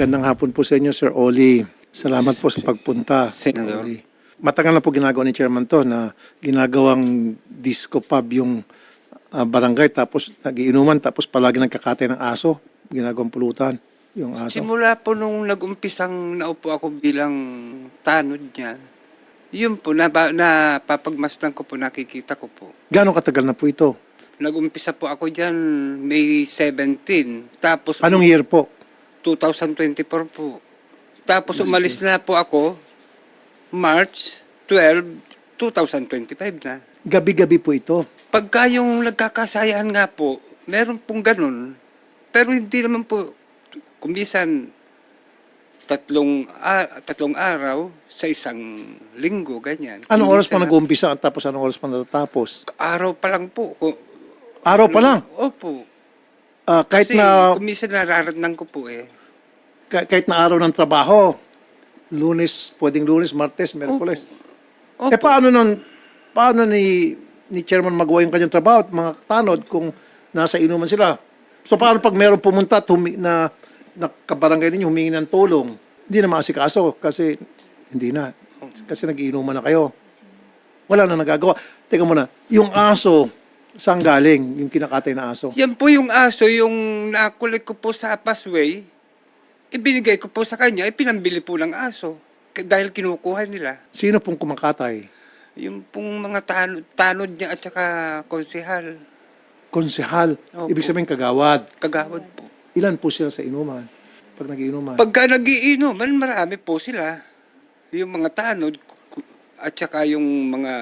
Magandang hapon po sa inyo, Sir Oli. Salamat po sa pagpunta. Senador. Oli. Matagal na po ginagawa ni Chairman to na ginagawang disco pub yung ah, barangay tapos nagiinuman tapos palagi nagkakatay ng aso. Ginagawang pulutan yung aso. Simula po nung nag-umpisang naupo ako bilang tanod niya, yun po, naba, napapagmasdan ko po, nakikita ko po. Gano'ng katagal na po ito? Nag-umpisa po ako dyan May 17. Tapos Anong year po? 2024 po. Tapos umalis na po ako March 12, 2025 na. Gabi-gabi po ito. Pagka yung nagkakasayahan nga po, meron pong ganun. Pero hindi naman po, kumisan tatlong, a- tatlong araw sa isang linggo, ganyan. Anong oras pa nag-uumpisa at tapos anong oras pa natatapos? Araw pa lang po. Ku- Araw pa lang. Opo. Ah, kahit Kasi na kumisan nararatnan ko po eh. ka- kahit na araw ng trabaho. Lunes, pwedeng lunes, martes, merkules. Opo. Eh paano nun, paano ni, ni chairman magawa yung kanyang trabaho at mga tanod kung nasa inuman sila? So paano pag meron pumunta at humi, na, na kabarangay ninyo humingi ng tulong, hindi na maasikaso kasi hindi na. Kasi nagiinuman na kayo. Wala na nagagawa. Teka muna, yung aso, saan galing yung kinakatay na aso? Yan po yung aso, yung nakulit ko po sa Pasway, ibinigay ko po sa kanya, ipinambili po ng aso. K- Dahil kinukuha nila. Sino pong kumakatay? Yung pong mga tanod, tanod niya at saka konsehal, Konsehal. Opo. Ibig sabihin kagawad. kagawad po. Ilan po sila sa inuman? Pag nagiinuman. Pagka nagiinuman, marami po sila. Yung mga tanod at saka yung mga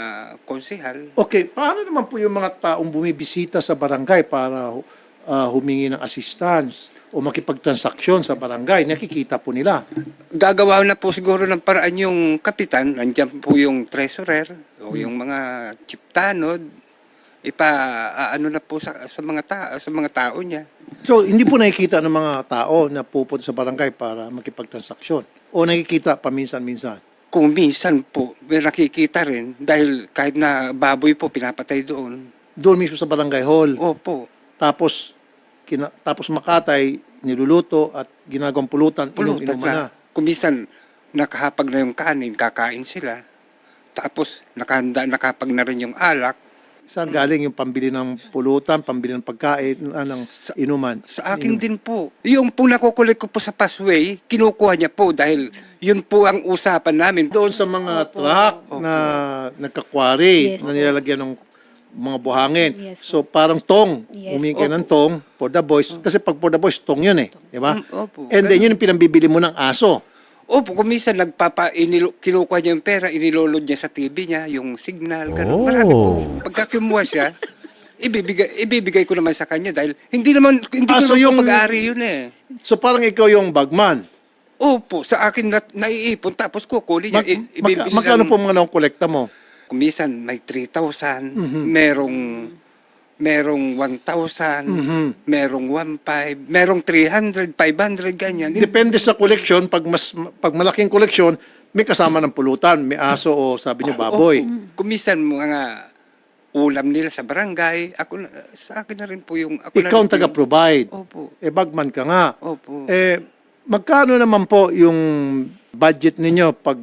konsehal. Okay, paano naman po yung mga taong bumibisita sa barangay para uh, humingi ng assistance o makipagtransaksyon sa barangay? Nakikita po nila. Gagawa na po siguro ng paraan yung kapitan, nandiyan po yung treasurer o yung mga chief tanod, ipa ano na po sa, sa mga ta, sa mga tao niya. So, hindi po nakikita ng mga tao na pupunta sa barangay para makipagtransaksyon. O nakikita paminsan-minsan. Kung minsan po, may nakikita rin dahil kahit na baboy po pinapatay doon. Doon mismo sa barangay hall. Opo. Tapos, kina, tapos makatay, niluluto at ginagawang pulutan, Pulutan inom-inuman na. na. Kung minsan nakahapag na yung kanin, kakain sila. Tapos nakahanda, nakapag na rin yung alak. Saan galing yung pambili ng pulutan, pambili ng pagkain, ah, ng inuman? Sa akin din po. Yung po nakukulit ko po sa Pasway, kinukuha niya po dahil yun po ang usapan namin. Doon sa mga truck na nagkakwari, Yes, na nilalagyan ng mga buhangin. Yes, so parang tong, Yes, humingi ng tong for the boys. Kasi pag for the boys, tong yun eh. Di ba? Mm, opo. And then yun yung pinambibili mo ng aso. Opo, kung minsan nagpapa, inilo, kinukuha niya yung pera, inilolod niya sa TV niya, yung signal, gano'n. Marami po. Pagka kumuha siya, ibibigay, ibibigay ko naman sa kanya dahil hindi naman, hindi Ah, ko so naman yung- pag-aari yun eh. So parang ikaw yung bagman. Opo, sa akin na, naiipon tapos kukunin niya. Mag, i- magka- ibibili magkano po mga nakukolekta mo? Kung minsan may 3,000, Mhm. merong merong 1,000, Mhm. merong 1,500, merong 300, 500, ganyan. Depende sa koleksyon. Pag, mas, pag malaking koleksyon, may kasama ng pulutan. May aso o sabi niyo baboy. Opo. Kung minsan mga ulam nila sa barangay, ako na, sa akin na rin po yung... Ako Ikaw ang taga-provide. Opo. Eh, bagman ka nga. Opo. Eh, magkano naman po yung budget ninyo pag,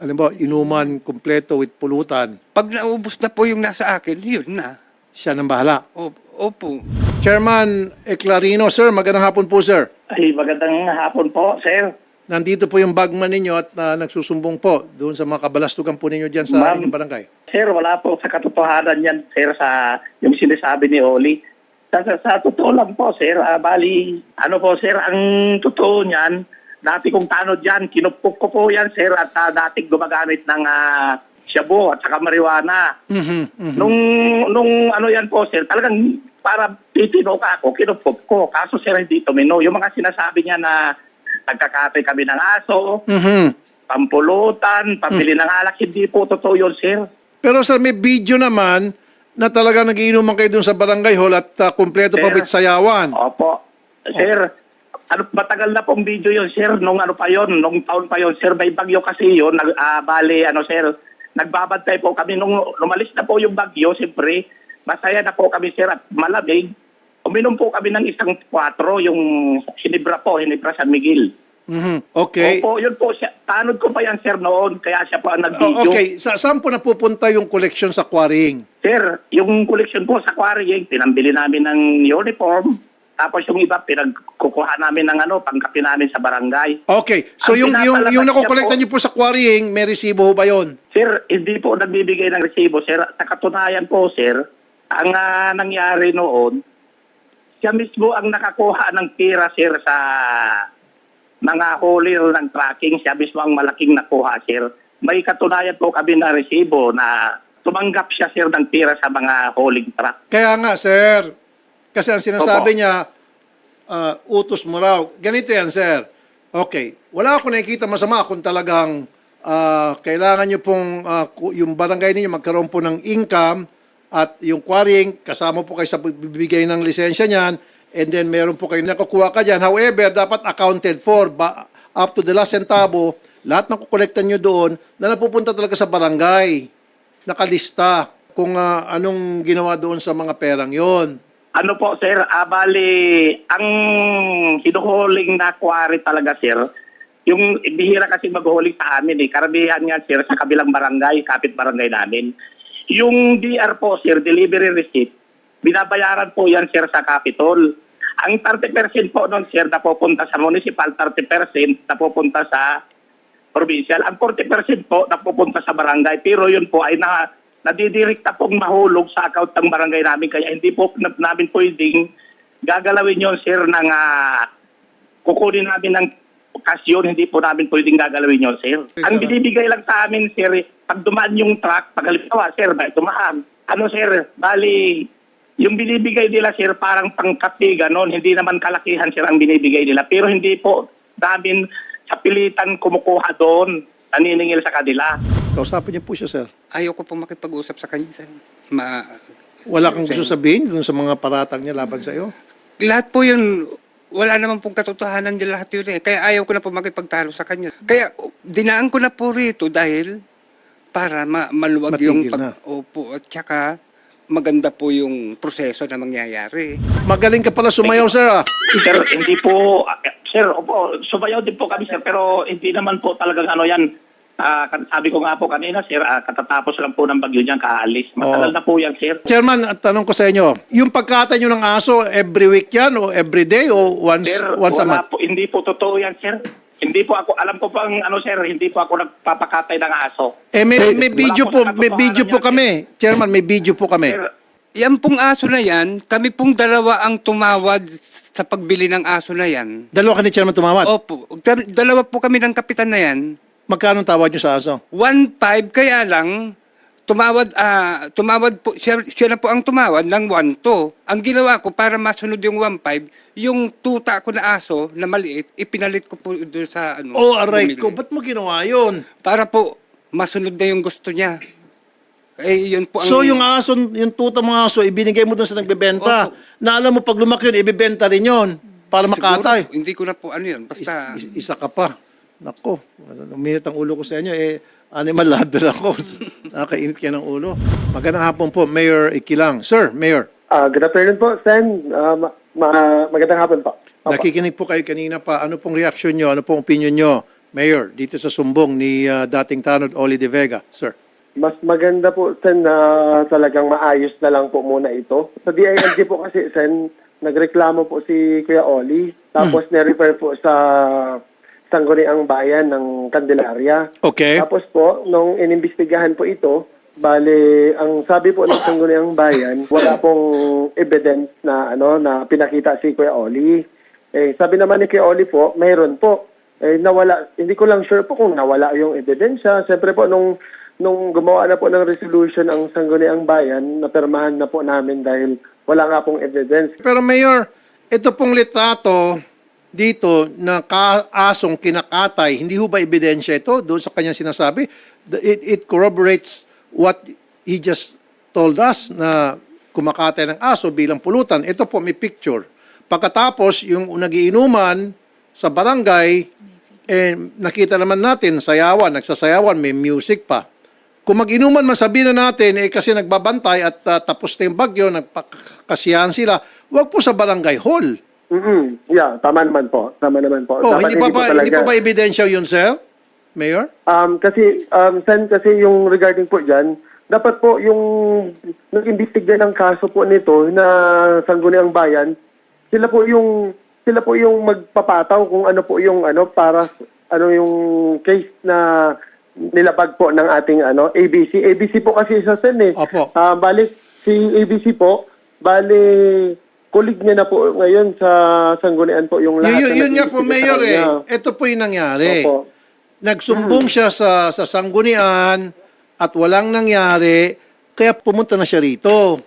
alam mo, inuman kompleto with pulutan? Pag naubos na po yung nasa akin, yun na. Siya nang bahala. Opo. Chairman Eclarino, sir, magandang hapon po, sir. Ay, magandang hapon po, sir. Nandito po yung bagman ninyo at ah, nagsusumbong po doon sa mga kabalastugan po ninyo dyan sa Ma'am. inyong barangay. Sir, wala po sa katotohanan yan, sir, sa yung sinasabi ni Oli. Sa, sa, sa totoo lang po, sir, ah, bali, ano po, sir, ang totoo niyan, dati kong tanod yan, kinupok ko po yan, sir, at uh, dati gumagamit ng uh, shabu at saka marijuana. Mhm, mhm. Nung, nung ano yan po, sir, talagang para titino ka ako, kinupok ko. Kaso, sir, hindi tumino. Yung mga sinasabi niya na nagkakatay kami ng aso, Mhm. pampulutan, pambili ng alak. Hindi po totoo yun, sir. Pero sir, may video naman na talaga nagiinuman kayo doon sa barangay hall at ah, kumpleto pa Sir. with sayawan. Opo. Sir, ano, matagal na pong video yun, sir. Nung ano pa yon, nung taon pa yon, sir. May bagyo kasi yun. Nag, ah, bali, ano, sir. Nagbabantay po kami. Nung lumalis na po yung bagyo, siyempre, masaya na po kami, sir, at malamig. Uminom po kami ng isang 4, yung Hinibra po, Hinibra San Miguel. Mhm. Okay. Opo, yun po siya. Tanod ko pa yan, sir, noon. Kaya siya po ang Oh, nag-video. okay, sa saan po napupunta yung collection sa quarrying? Sir, yung collection po sa quarrying, pinambili namin ng uniform. Tapos yung iba, pinagkukuha namin ng ano, pangkapi namin sa barangay. Okay, so Ang yung yung yung po- niyo po sa quarrying, may resibo ho ba 'yon? Sir, hindi po nagbibigay ng resibo, sir. Sa katunayan po, sir, ang ah, nangyari noon, siya mismo ang nakakuha ng tira, sir, sa mga hauler ng tracking. Siya mismo ang malaking nakuha, sir. May katunayan po kami na resibo na tumanggap siya, sir, ng tira sa mga hauling truck. Kaya nga, sir. Kasi ang sinasabi Opo. niya, ah, utos mo raw. Ganito yan, sir. Okay. Wala ako nakikita masama kung talagang ah, kailangan niyo pong ku- yung barangay ninyo magkaroon po ng income at yung quarrying, kasama po kayo sa bibigay ng lisensya niyan and then meron po kayo nakukuha ka dyan. However, dapat accounted for ba, up to the last centavo, lahat ng kukolektan nyo doon na napupunta talaga sa barangay nakalista kung ah, anong ginawa doon sa mga perang yon. Ano po, sir? Ah, ang hinuhuling na quarry talaga, sir, yung bihira kasi maghuhuling sa amin eh. Karamihan nga, sir, sa kabilang barangay, kapit barangay namin. Yung DR po, sir, delivery receipt, binabayaran po yan, sir, sa Capitol. Ang 30% po nun, sir, napupunta sa municipal, 30% napupunta sa provincial. Ang 40% po napupunta sa barangay. Pero yun po ay na, nadidirekta pong mahulog sa account ng barangay namin. Kaya hindi po na, namin pwedeng gagalawin yun, sir, ng ah, kukunin namin ng okasyon. Hindi po namin pwedeng gagalawin yun, sir. Okay, Ang binibigay lang sa amin, sir, pag dumaan yung truck, pag halimbawa, sir, may dumaan. Ano, sir, bali, yung binibigay nila, sir, parang pangkapi, ganon. Hindi naman kalakihan, sir, ang binibigay nila. Pero hindi po namin sa pilitan kumukuha doon. Naniningil sa kanila. Kausapin niyo po siya, sir. Ayoko po makipag-usap sa kanya, sir. Ma Wala kang gusto sabihin dun sa mga paratang niya laban sa iyo? lahat po yun, wala naman pong katotohanan din lahat yun eh. Kaya ayaw ko na po makipagtalo sa kanya. Kaya dinaan ko na po rito dahil para ma- maluwag yung Matigil na. Opo, at saka maganda po yung proseso na mangyayari. Magaling ka pala sumayaw, sir. Ah. Sir, hindi po, sir, opo, sumayaw din po kami, sir, pero hindi naman po talagang ano yan. Ah, kan- sabi ko nga po kanina, sir, ah, katatapos lang po ng bagyo niyan, kaalis. Matagal Oo. na po yan, sir. Chairman, at tanong ko sa inyo, yung pagkatay niyo ng aso, every week yan o every day o once, Sir, once a wala month? po, hindi po totoo yan, sir. Hindi po ako, alam ko pang, ano, sir, hindi po ako nagpapakatay ng aso. Eh, may, may wala video po po, may video po katotohanan kami. Chairman, may video po kami. Sir, Yan pong aso na yan, kami pong dalawa ang tumawad sa pagbili ng aso na yan. Dalawa ka ni Chairman tumawad. Opo, dal- dalawa po kami ng kapitan na yan. Magkano tawad niyo sa aso? 1.5 kaya lang tumawad ah tumawad po siya, siya na po ang tumawad ng 1.2. Ang ginawa ko para masunod yung 1.5, yung tuta ko na aso na maliit, ipinalit ko po doon sa ano. Oh, aray bumili. ko, ba't mo ginawa yun? Para po masunod na yung gusto niya. Eh yun po ang So yung aso, yung tuta mga aso, ibinigay mo doon sa nagbebenta. Opo. Na alam mo, pag lumaki yun, ibibenta rin yun. Para Siguro, makatay. hindi ko na po ano yun, basta Is- isa ka pa. Nako, uminit ang ulo ko sa inyo. Eh, animal lover ako. Nakakainit kayo ng ulo. Magandang hapon po, Mayor Ikilang. Sir, Mayor, Ah, good afternoon po, Sen. Ah, ma- ma- magandang hapon po. Opo. nakikinig po kayo kanina pa. Ano pong reaksyon nyo? Ano pong opinion nyo, Mayor, dito sa sumbong ni ah, dating tanod Oli De Vega? Sir. Mas maganda po, Sen, na talagang maayos na lang po muna ito. Sa DILG po kasi, Sen, nagreklamo po si Kuya Oli. Tapos na-refer po sa Sangguniang Bayan ng Candelaria. Okay. Tapos po, nung inimbestigahan po ito, bale, ang sabi po ng Sangguniang Bayan, wala pong evidence na ano na pinakita si Kuya Oli. Eh, sabi naman ni Kuya Oli po, mayroon po. Eh, nawala, hindi ko lang sure po kung nawala yung ebidensya. Siyempre po, nung, nung gumawa na po ng resolution ang Sangguniang Bayan, napirmahan na po namin dahil wala nga pong evidence. Pero Mayor, ito pong litrato dito na kaasong kinakatay, hindi ho ba ebidensya ito doon sa kanyang sinasabi? It, it corroborates what he just told us na kumakatay ng aso bilang pulutan. Ito po, may picture. Pagkatapos, yung nagiinuman sa barangay, eh, nakita naman natin, sayawan, nagsasayawan, may music pa. Kung mag-inuman man sabihin na natin, eh kasi nagbabantay at ah, tapos na yung bagyo, nagpakasiyahan sila, wag po sa barangay hall. Mm Yeah, tama naman po. Tama naman po. Oh, Dapat hindi pa hindi pa talaga- ba ebidensya yun, sir? Mayor? Um, kasi, um, Sen, kasi yung regarding po dyan, dapat po yung nag-imbestiga ng kaso po nito na Sangguniang Bayan, sila po yung sila po yung magpapataw kung ano po yung ano para ano yung case na nilabag po ng ating ano ABC. ABC po kasi sa Sen eh. Opo. Ah, balik si ABC po, bali kulig niya na po ngayon sa Sanggunian po yung Yun, lahat. yun, na yun nga po, Mayor eh. Ito po yung nangyari. Opo. Nagsumbong siya sa, sa sanggunian at walang nangyari, kaya pumunta na siya rito.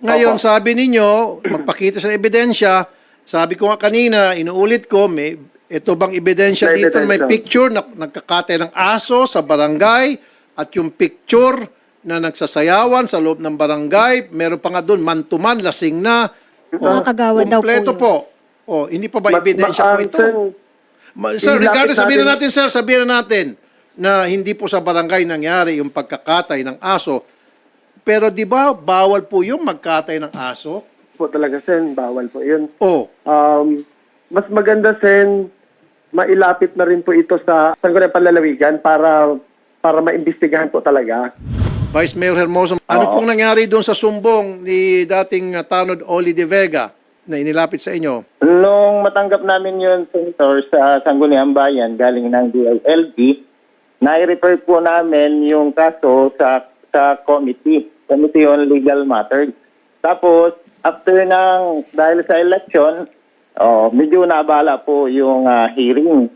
Ngayon, Opo. sabi ninyo, magpakita sa ebidensya, sabi ko nga kanina, inuulit ko, may, ito bang ebidensya May dito? May picture na nagkakatay ng aso sa barangay at yung picture na nagsasayawan sa loob ng barangay, meron pa nga doon, man-to-man, lasing na. Mga kagawad daw po kompleto yun. po. O, hindi pa ba ebidensya po ito? Ma- sir, Ilapit regardless, sabihin na natin- sir, sabihin na natin na hindi po sa barangay nangyari yung pagkakatay ng aso. Pero di ba, bawal po yung magkatay ng aso? po talaga, Sen. Bawal po yun. O, Um, mas maganda, Sen, mailapit na rin po ito sa Sangguniang Panlalawigan para para maimbestigahan po talaga. Vice Mayor Hermoso, ano Oo. pong nangyari doon sa sumbong ni dating uh, Tanod Oli de Vega na inilapit sa inyo? Nung matanggap namin yun, Senator, sa Sangguniang Bayan, galing ng DILG, nai-refer po namin yung kaso sa sa committee, Committee on Legal Matters. Tapos, after ng, dahil sa election, oh, medyo nabala po yung ah, hearing.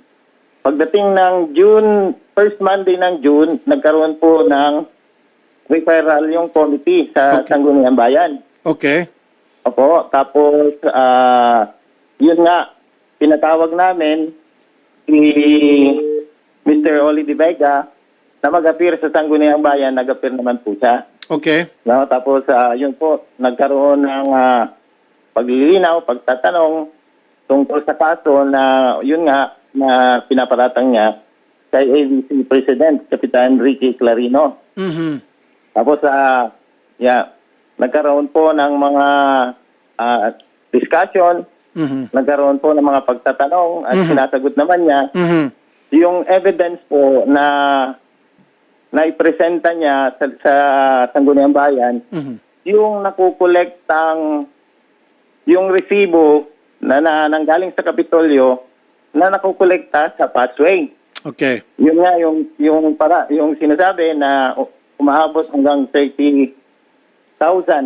Pagdating ng June, first Monday ng June, nagkaroon po ng referral yung committee sa Okay. Sangguniang Bayan. Okay. Opo, tapos ah yun nga, pinatawag namin si Mr. Oli de Vega na mag-appear sa Sangguniang Bayan, nag-appear naman po siya. Okay. No, tapos ah, yun po, nagkaroon ng ah, paglilinaw, pagtatanong tungkol sa kaso na yun nga na pinaparatang niya kay ABC President, Kapitan Ricky Clarino. Mhm. Tapos, ah, yeah, nagkaroon po ng mga ah, discussion, Mhm. nagkaroon po ng mga pagtatanong at sinasagot naman niya Mhm. yung evidence po na naipresenta niya sa, sa Sangguniang Bayan, Mhm. yung nakukolektang yung resibo na, na nanggaling sa Kapitolyo na nakukolekta sa pathway. Okay. Yun nga yung yung para yung sinasabi na umaabot hanggang 30,000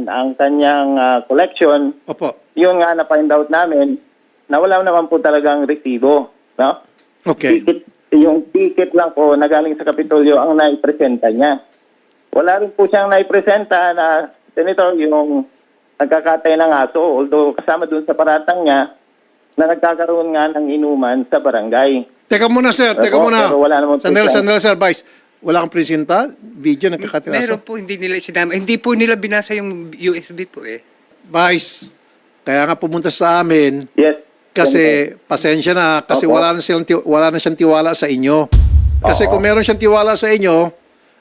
ang kanyang ah, collection. Opo. Yun nga na find out namin na wala naman po talagang resibo, no? Okay. Ticket, yung ticket lang po na galing sa Kapitolyo ang naipresenta niya. Wala rin po siyang naipresenta na Senator yung nagkakatay ng aso although kasama dun sa paratang niya na nagkakaroon nga ng inuman sa barangay. Teka muna, sir. Teka muna. pero wala naman po Sandali, siya. sandali, sir. Vice, wala kang presenta? Video nagkakatilaso? Meron po, hindi nila sinama. Hindi po nila binasa yung USB po eh. Vice, kaya nga pumunta sa amin Yes. kasi pasensya na kasi Opo. wala na silang ti- wala na siyang tiwala sa inyo. Kasi Oo. kung meron siyang tiwala sa inyo,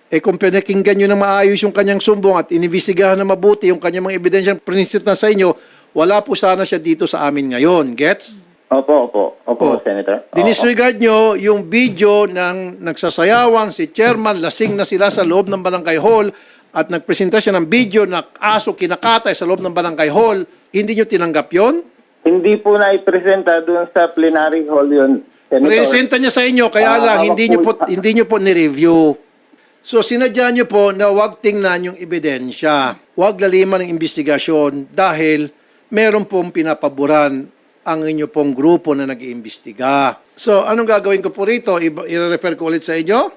eh kung pinakinggan nyo na maayos yung kanyang sumbong at inibisigahan na mabuti yung kanyang mga ebidensya prinisit na sa inyo, wala po sana siya dito sa amin ngayon. Gets? Opo, opo. Opo, Oh. Senator. Oo. Dinisregard nyo yung video ng nagsasayawan si chairman, lasing na sila sa loob ng barangay hall at nagpresenta siya ng video na aso kinakatay sa loob ng barangay hall. Hindi nyo tinanggap yon? Hindi po na-ipresenta doon sa plenary hall yun, Senator. Presenta niya sa inyo, kaya Ah, lang hindi niyo po hindi niyo po ni-review. So sinadya niyo po na wag tingnan yung ebidensya. Wag laliman ng investigasyon dahil meron pong pinapaboran ang inyo pong grupo na nag-iimbestiga. So anong gagawin ko po rito? I-refer ko ulit sa inyo?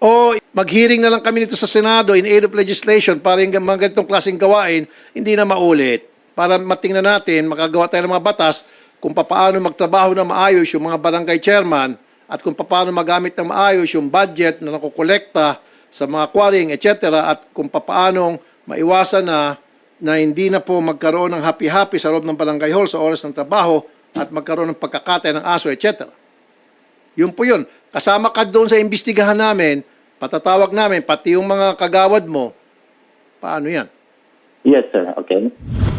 O mag-hearing na lang kami nito sa Senado in aid of legislation para yung mga ganitong klaseng gawain hindi na maulit. Para matingnan natin, makagawa tayo ng mga batas kung paano magtrabaho na maayos yung mga barangay chairman at kung paano magamit ng maayos yung budget na nakukolekta sa mga quarrying, etc. at kung paano maiwasan na na hindi na po magkaroon ng happy-happy sa loob ng barangay hall sa oras ng trabaho at magkaroon ng pagkakatay ng aso, etc. Yun po yun. Kasama ka doon sa imbestigahan namin, patatawag namin, pati yung mga kagawad mo. Paano yan? Yes, sir. Okay.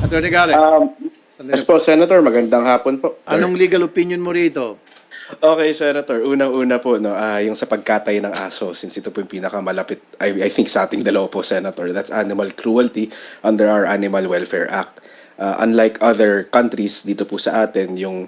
Attorney Garrett, Um, Yes po, Senator. Magandang hapon po. Anong legal opinion mo rito? Okay, Senator. Unang-una po, no, ah, yung sa pagkatay ng aso, since ito po yung pinakamalapit, I, I think sa ating dalawa po, Senator, that's animal cruelty under our Animal Welfare Act. Ah, unlike other countries dito po sa atin, yung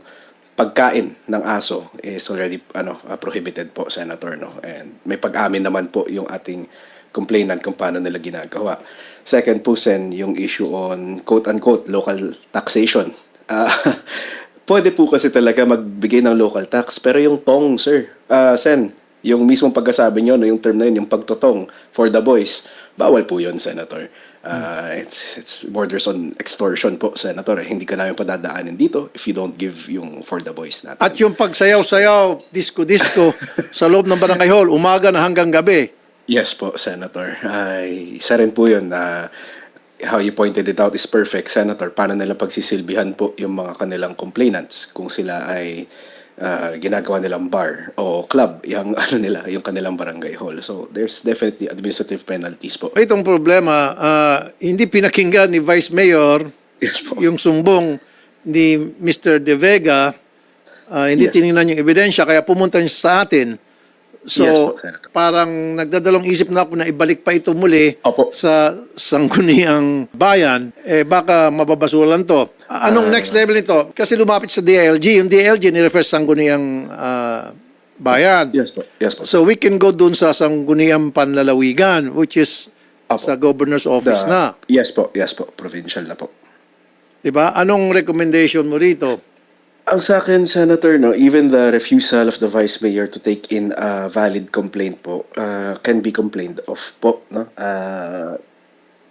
pagkain ng aso is already ano ah, prohibited po, Senator. No? And may pag-amin naman po yung ating complainant kung paano nila ginagawa. Second po, Sen, yung issue on quote-unquote local taxation. Ah, pwede po kasi talaga magbigay ng local tax. Pero yung tong, sir, ah, Sen, yung mismong pagkasabi nyo, no, yung term na yun, yung pagtotong for the boys, bawal po yun, Senator. Ah, it's, it's borders on extortion po, Senator. Eh, Hindi ka namin padadaanin dito if you don't give yung for the boys natin. At yung pagsayaw-sayaw, disco-disco sa loob ng barangay hall, umaga na hanggang gabi. Yes po, Senator. Ay, isa rin po yun na how you pointed it out is perfect, Senator. Paano nila pagsisilbihan po yung mga kanilang complainants kung sila ay ah, ginagawa nilang bar o club, yung ano nila, yung kanilang barangay hall. So, there's definitely administrative penalties po. Itong problema, ah, hindi pinakinggan ni Vice Mayor Yes po. yung sumbong ni Mr. De Vega, ah, hindi Yes. tiningnan yung ebidensya, kaya pumunta niya sa atin. So, Yes po, parang nagdadalong isip na ako na ibalik pa ito muli Opo. sa sangguniang bayan, eh baka mababasulan to. Anong Ah. next level nito? Kasi lumapit sa DILG, yung DILG ni-refer sa sangguniang ah, bayan. Yes po. Yes po. So we can go dun sa sangguniang panlalawigan, which is Opo. sa governor's office The- na. Yes po. Yes po. Provincial na po. 'Di ba? Anong recommendation mo rito? Ang sa akin, Senator, no, even the refusal of the Vice Mayor to take in a valid complaint po uh, can be complained of po. No? Uh,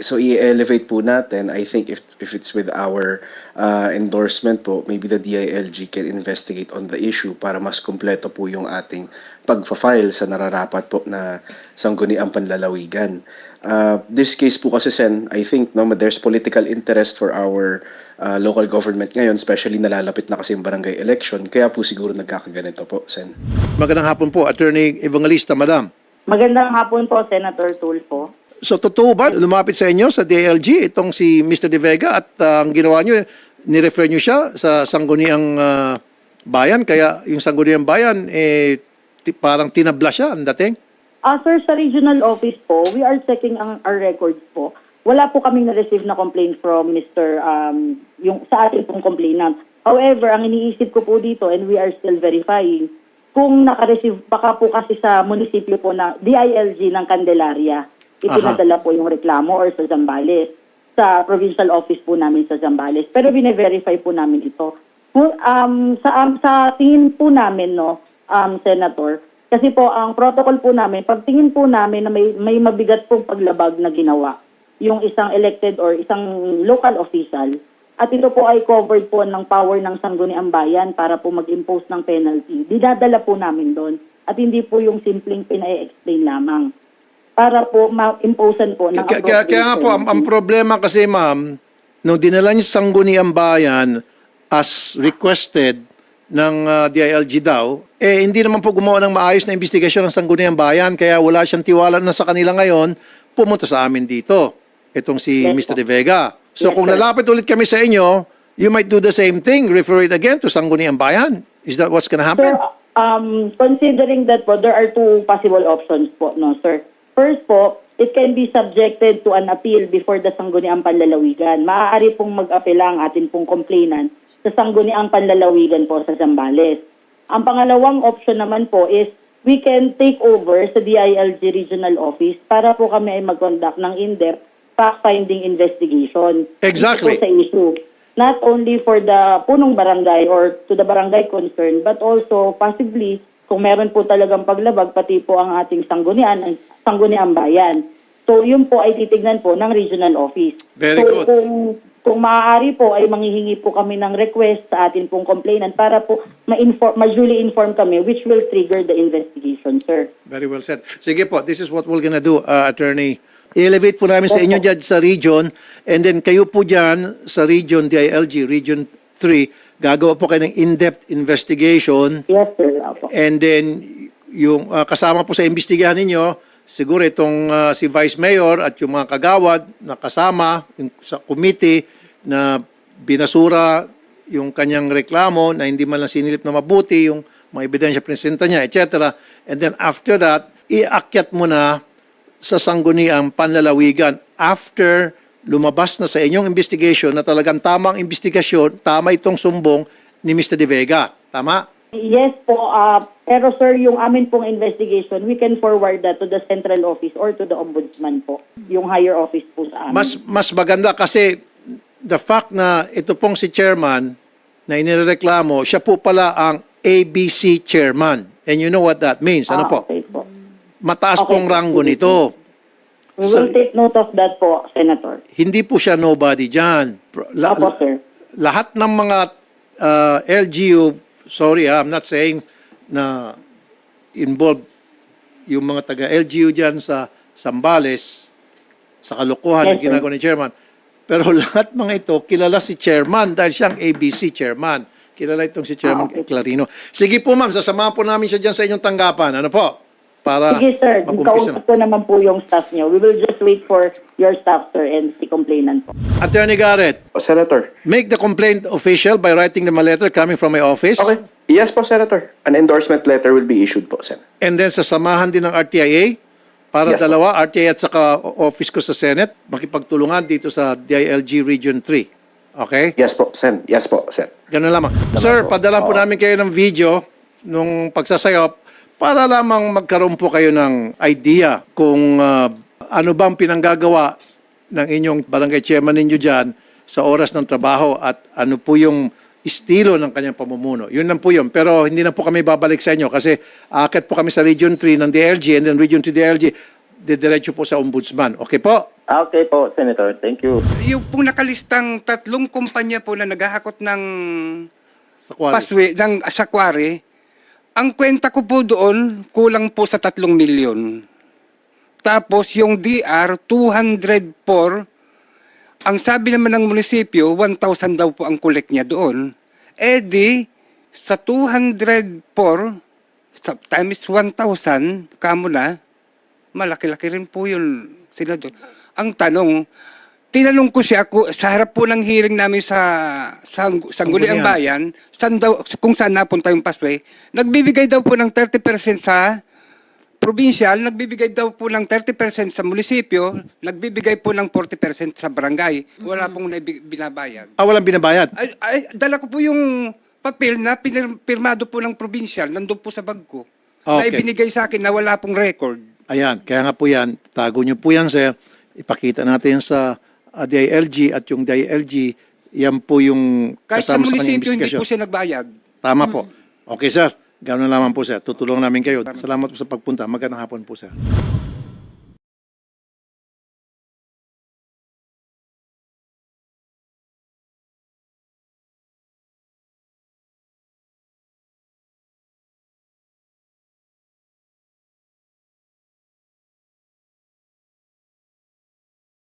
so i-elevate po natin, I think if, if it's with our uh, endorsement po, maybe the DILG can investigate on the issue para mas kumpleto po yung ating pagfa-file sa nararapat po na sangguniang panlalawigan. Uh, this case po kasi, Sen, I think no, there's political interest for our uh, local government ngayon, especially nalalapit na kasi yung barangay election, kaya po siguro nagkakaganito po, Sen. Magandang hapon po, Attorney Evangelista, Madam. Magandang hapon po, Senator Tulfo. So totoo ba, lumapit sa inyo sa DILG itong si Mr. De Vega at uh, ang ginawa nyo, nirefer nyo siya sa sangguniang uh, bayan, kaya yung sangguniang bayan, eh, parang tinabla siya ang dating? Ah, sir, sa regional office po, we are checking ang our records po. Wala po kaming na-receive na complaint from Mr. Um, yung sa ating pong complainant. However, ang iniisip ko po dito, and we are still verifying, kung naka-receive, baka po kasi sa munisipyo po na DILG ng Candelaria, ipinadala po yung reklamo or sa Zambales, sa provincial office po namin sa Zambales. Pero bine-verify po namin ito. Um, sa, um, sa tingin po namin, no, um, Senator, kasi po ang protocol po namin, pagtingin po namin na may, may mabigat pong paglabag na ginawa, yung isang elected or isang local official, at ito po ay covered po ng power ng Sangguniang Bayan para po mag-impose ng penalty. Dinadala po namin doon at hindi po yung simpleng pina-explain lamang para po ma-imposean po ng Kaya, kaya, kaya nga po, ang, ang problema kasi ma'am, nung dinala niya sa sangguniang bayan as requested ng uh, DILG daw, eh hindi naman po gumawa ng maayos na investigasyon ng sangguniang bayan, kaya wala siyang tiwala na sa kanila ngayon, pumunta sa amin dito. Itong si Yes, Mr. De Vega. So Yes, kung sir. nalapit ulit kami sa inyo, you might do the same thing, refer it again to sangguniang bayan. Is that what's gonna happen? Sir, um, considering that po, there are two possible options po, no, sir. First po, it can be subjected to an appeal before the Sangguniang Panlalawigan. Maaari pong mag-apela ang atin pong complainant sa Sangguniang Panlalawigan po sa Zambales. Ang pangalawang option naman po is we can take over sa DILG Regional Office para po kami ay mag-conduct ng in-depth fact-finding investigation. Exactly. Po sa issue. Not only for the punong barangay or to the barangay concerned, but also possibly kung meron po talagang paglabag, pati po ang ating sanggunian, ang sangguniang bayan. So, yun po ay titignan po ng regional office. Very so, good. Kung, kung maaari po, ay manghihingi po kami ng request sa atin pong complainant para po ma-inform, ma-duly inform kami which will trigger the investigation, sir. Very well said. Sige po, this is what we're gonna do, uh, Attorney. I-elevate po namin sa inyo dyan sa region and then kayo po dyan sa region DILG, Region 3, gagawa po kayo ng in-depth investigation Yes, sir. Opo. and then yung uh, kasama po sa imbestigahan ninyo, siguro itong uh, si Vice Mayor at yung mga kagawad na kasama yung, sa committee na binasura yung kanyang reklamo na hindi man lang sinilip na mabuti, yung mga ebidensya presenta niya, etc. And then after that, iakyat mo na sa sangguniang panlalawigan after lumabas na sa inyong investigation na talagang tamang investigasyon, tama itong sumbong ni Mr. De Vega. Tama? Yes po, ah, pero sir, yung amin pong investigation, we can forward that to the central office or to the ombudsman po, yung higher office po sa amin. Mas mas maganda kasi the fact na ito pong si chairman na inireklamo, siya po pala ang ABC chairman. And you know what that means. Ano Ah, po? Okay po. Mataas Okay pong po. ranggo nito. We So- will take note of that po, Senator. Hindi po siya nobody dyan. Pro- la- Opo, sir. lahat ng mga uh, LGU, sorry ah, I'm not saying na involved yung mga taga-LGU dyan sa Sambales, sa kalokohan na Yes, sir. ginagawa ni chairman. Pero lahat mga ito, kilala si chairman dahil siyang ABC chairman. Kilala itong si Chairman Ah, okay. Clarino. Sige po ma'am, sasamahan po namin siya dyan sa inyong tanggapan. Ano po? Para Sige, sir. na. Kausap ko naman po yung staff niyo. We will just wait for your staff, sir, and si complainant po. Attorney Garrett, Oh, Senator. make the complaint official by writing them a letter coming from my office. Okay. Yes po, Senator. An endorsement letter will be issued po, Sen. And then sasamahan din ng RTIA para Yes, dalawa, RTIA at saka office ko sa Senate, makipagtulungan dito sa DILG Region 3. Okay? Yes po, Sen. Yes po, Sen. Ganun lamang. Sir, padala po namin kayo ng video nung pagsasayop para lamang magkaroon po kayo ng idea kung ah, ano bang pinanggagawa ng inyong barangay chairman ninyo dyan sa oras ng trabaho at ano po yung estilo ng kanyang pamumuno. Yun lang po yun. Pero hindi na po kami babalik sa inyo kasi akit po kami sa Region 3 ng DLG and then Region 2 DLG, didiretso po sa Ombudsman. Okay po? Okay po, Senator. Thank you. Yung pong nakalistang tatlong kumpanya po na naghahakot ng Sa Quali. paswe, ng sakwari, ang kwenta ko po doon, kulang po sa tatlong milyon. Tapos yung DR, 204, ang sabi naman ng munisipyo, 1,000 daw po ang collect niya doon. Eh di, sa 204, sa times 1,000, kamo na, malaki-laki rin po yun sila doon. Ang tanong, tinanong ko siya ku- sa harap po ng hearing namin sa sa Sangguniang Bayan, saan daw, kung saan napunta yung pasway, nagbibigay daw po ng 30% sa provincial, nagbibigay daw po ng 30% sa munisipyo, nagbibigay po ng 40% sa barangay. Wala pong naibig- binabayad. Ah, walang binabayad. Ay, ay, dala ko po yung papel na pinir- pirmado po ng provincial, nandun po sa bag ko. Na Okay. ibinigay sa akin na wala pong record. Ayan, kaya nga po yan, tago nyo po yan, sir. Ipakita natin sa uh, DILG at yung DILG, yan po yung Kahit sa kasama sa kanyang munisipyo, hindi investigasyon. po siya nagbayad. Tama po. Okay, sir. Ganoon naman po, sir. Tutulungan namin kayo. Salamat po sa pagpunta. Magandang hapon po, sir.